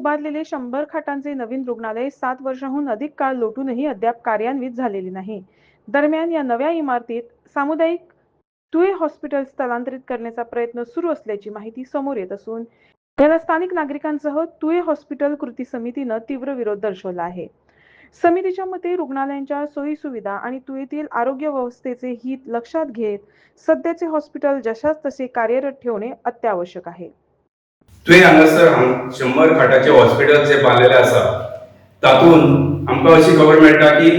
उभारलेले शंभर खाटांचे नवीन रुग्णालय सात वर्षांहून अधिक काळ लोटूनही अद्याप कार्यान्वित झालेले नाही. दरम्यान या नव्या इमारतीत सामुदायिक तुळे हॉस्पिटल स्थलांतरित करण्याचा प्रयत्न सुरू असल्याची माहिती समोर येत असून याला स्थानिक नागरिकांसह तुळे हॉस्पिटल कृती समितीनं तीव्र विरोध दर्शवला आहे. समितीच्या मते रुग्णालयांच्या सोयीसुविधा आणि तुळेतील आरोग्य व्यवस्थेचे हित लक्षात घेत सध्याचे हॉस्पिटल जशाच तसे कार्यरत ठेवणे अत्यावश्यक आहे. तुवें हांगासर हांग शंबर खाटाचे हॉस्पिटल जे बांदलेले आसा तातूंत आमकां अशी खबर मेळटा की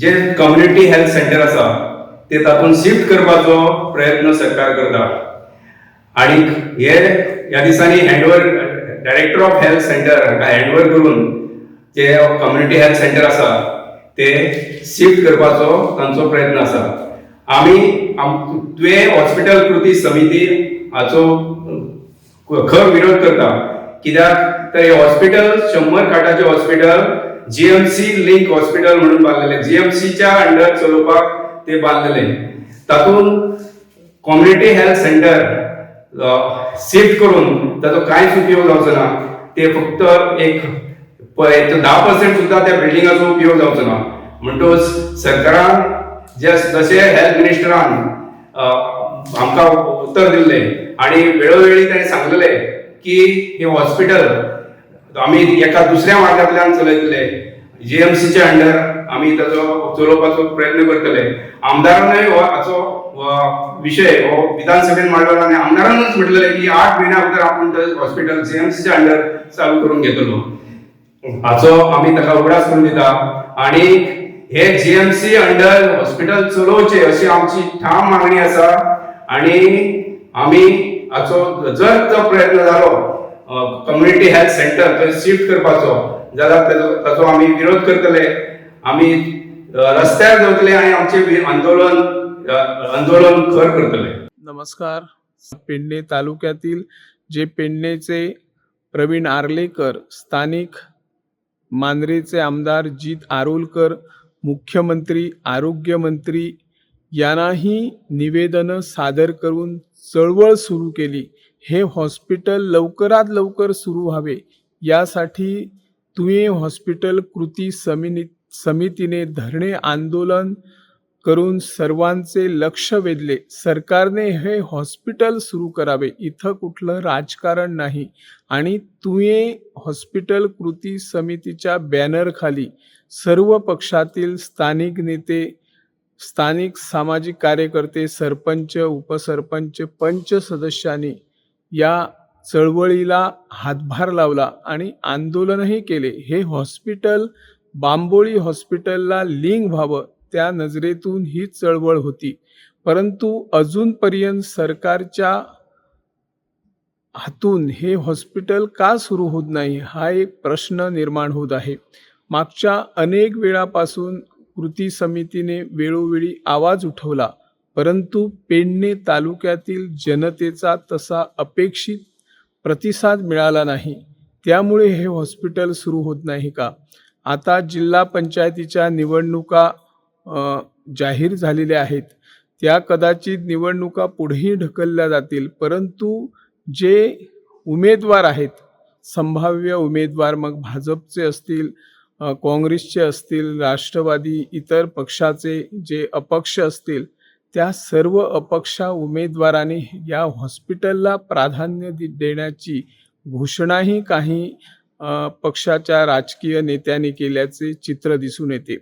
जे कम्युनिटी हेल्थ सेंटर आसा ते तातूंत शिफ्ट करपाचो प्रयत्न सरकार करता. आनी हे ह्या दिसांनी handover director of health centre हांकां हँडओवर करून जे कम्युनिटी हेल्थ सेंटर आसा ते शिफ्ट करपाचो तांचो प्रयत्न आसा आमी आम तुवें हॉस्पिटल कृती समिती हाचो खर विरोध करता. कित्याक? तर हे हॉस्पिटल शंबर खाटाचे हॉस्पिटल जीएमसी लिंक हॉस्पिटल म्हणून बांदलेले जीएमसीच्या अंडर चलोवपाक ते बांधलेले. तातूंत कम्युनिटी हेल्थ सेंटर शिफ्ट करून ताचो कांयच उपयोग जावचो ना. ते फक्त एक धा पर्सेंट सुद्दां त्या बिल्डिंगाचो उपयोग जावचो ना. म्हणटच सरकारान जे जशें हेल्थ मिनिस्टरान आमकां उत्तर दिल्लें. आणि वेळोवेळी ताणें सांगलेले की हे हॉस्पिटल आमी एका दुसऱ्या मार्गांतल्यान चलयतले. जीएमसीच्या अंडर आमी ताचो चलोवपाचो प्रयत्न करतले. आमदारानूय हो हाचो विशय हो विधानसभेन मांडलो आनी आमदारानूच म्हटलेले की आठ म्हयन्या भितर आपूण हॉस्पिटल जीएमसीच्या अंडर चालू करून घेतलो. हाचो आमी ताका उगडास करून दिता आणि हे जीएमसी अंडर हॉस्पिटल चलोवचे अशी आमची ठाम मागणी आसा. आणि आमी हाचो जर तो प्रयत्न जालो कम्युनिटी हेल्थ सेंटर थंय शिफ्ट करपाचो जाल्यार ताचो ताचो आमी विरोध करतले आमी रस्त्यार देवतले आनी आमचे आंदोलन आंदोलन खर करतले. नमस्कार. पेडणे तालुक्यातील जे पेडणेचे प्रवीण आर्लेकर स्थानिक मांद्रेचे आमदार जीत आरोलकर मुख्यमंत्री आरोग्यमंत्री यांनाही निवेदनं सादर करून चळवळ सुरू केली. हे हॉस्पिटल लवकरात लवकर सुरू व्हावे. यासाठी तुम्ही हॉस्पिटल कृती समिनी समितीने धरणे आंदोलन करून सर्वांचे लक्ष वेधले. सरकारने हे हॉस्पिटल सुरू करावे. इथं कुठलं राजकारण नाही. आणि तुये हॉस्पिटल कृती समितीच्या बॅनरखाली सर्व पक्षातील स्थानिक नेते स्थानिक सामाजिक कार्यकर्ते सरपंच उपसरपंच पंच सदस्यांनी या चळवळीला हातभार लावला आणि आंदोलनही केले. हे हॉस्पिटल बांबोळी हॉस्पिटलला लिंक व्हावं त्या नजरेतून ही चळवळ होती. परंतु अजूनपर्यंत सरकारच्या हातून हे हॉस्पिटल का सुरू होत नाही हा एक प्रश्न निर्माण होत आहे. मागच्या अनेक वेळापासून कृती समितीने वेळोवेळी आवाज उठवला परंतु पेडणे तालुक्यातील जनतेचा तसा अपेक्षित प्रतिसाद मिळाला नाही. त्यामुळे हे हॉस्पिटल सुरू होत नाही का? आता जिल्हा पंचायतीच्या निवडणुका जाहीर झालेल्या आहेत. त्या कदाचित निवडणुका पुढेही ढकलल्या जातील परंतु जे उमेदवार आहेत संभाव्य उमेदवार मग भाजपचे असतील काँग्रेसचे असतील राष्ट्रवादी इतर पक्षाचे जे अपक्ष असतील त्या सर्व अपक्षा उमेदवाराने या हॉस्पिटलला प्राधान्य दि- देण्याची घोषणाही काही पक्षाच्या राजकीय नेत्याने केल्याचे चित्र दिसून येते.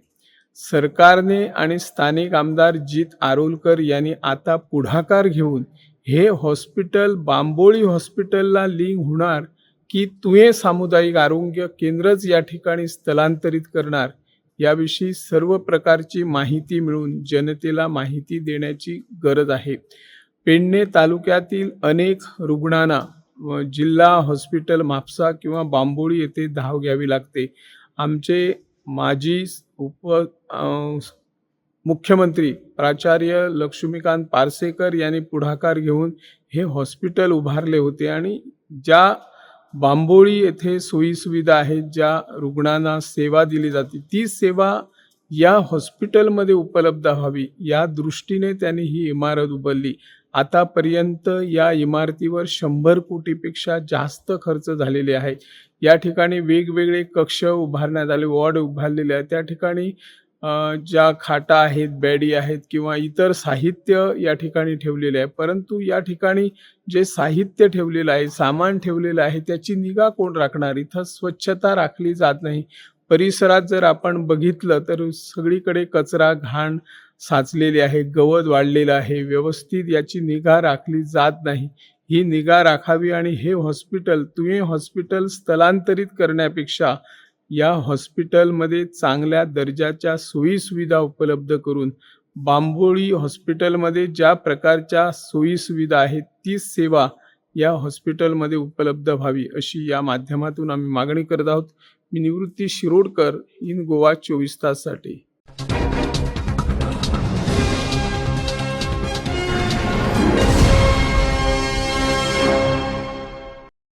सरकारने आणि स्थानिक आमदार जीत आरोलकर यांनी आता पुढाकार घेऊन हे हॉस्पिटल बांबोळी हॉस्पिटलला लिंक होणार की तुये सामुदायिक आरोग्य केंद्रच या ठिकाणी स्थलांतरित करणार याविषयी सर्व प्रकारची माहिती मिळून जनतेला माहिती देण्याची गरज आहे. पेडणे तालुक्यातील अनेक रुग्णांना व जिल्हा हॉस्पिटल म्हापसा किंवा बांबोळी येथे धाव घ्यावी लागते. आमचे माजी उप मुख्यमंत्री प्राचार्य लक्ष्मीकांत पारसेकर यांनी पुढाकार घेऊन हे हॉस्पिटल उभारले होते आणि ज्या बांबोळी येथे सोयीसुविधा आहेत ज्या रुग्णांना सेवा दिली जाते. ती सेवा या हॉस्पिटलमध्ये उपलब्ध व्हावी या दृष्टीने त्यांनी ही इमारत उभारली. आतापर्यंत या इमारतीवर शंभर कोटीपेक्षा जास्त खर्च झालेले आहे या ठिकाणी वेगवेगळे कक्ष उभारण्यात आले वॉर्ड उभारलेले आहेत. त्या ठिकाणी ज्या खाटा आहेत बॅडी आहेत किंवा इतर साहित्य या ठिकाणी ठेवलेले आहे. परंतु या ठिकाणी जे साहित्य ठेवलेलं आहे सामान ठेवलेलं आहे त्याची निगा कोण राखणार? इथं स्वच्छता राखली जात नाही. परिसरात जर आपण बघितलं तर सगळीकडे कचरा घाण साचलेली आहे गवत वाढलेलं आहे व्यवस्थित याची निगा राखली जात नाही. ही निगा राखावी आणि हे हॉस्पिटल तुम्ही हॉस्पिटल स्थलांतरित करण्यापेक्षा या हॉस्पिटलमध्ये चांगल्या दर्जाच्या सोयीसुविधा उपलब्ध करून बांबोळी हॉस्पिटलमध्ये ज्या प्रकारच्या सोयीसुविधा आहेत ती सेवा या हॉस्पिटलमध्ये उपलब्ध व्हावी अशी या माध्यमातून आम्ही मागणी करत आहोत. मी निवृत्ती शिरोडकर इन गोवा चोवीस ताससाठी.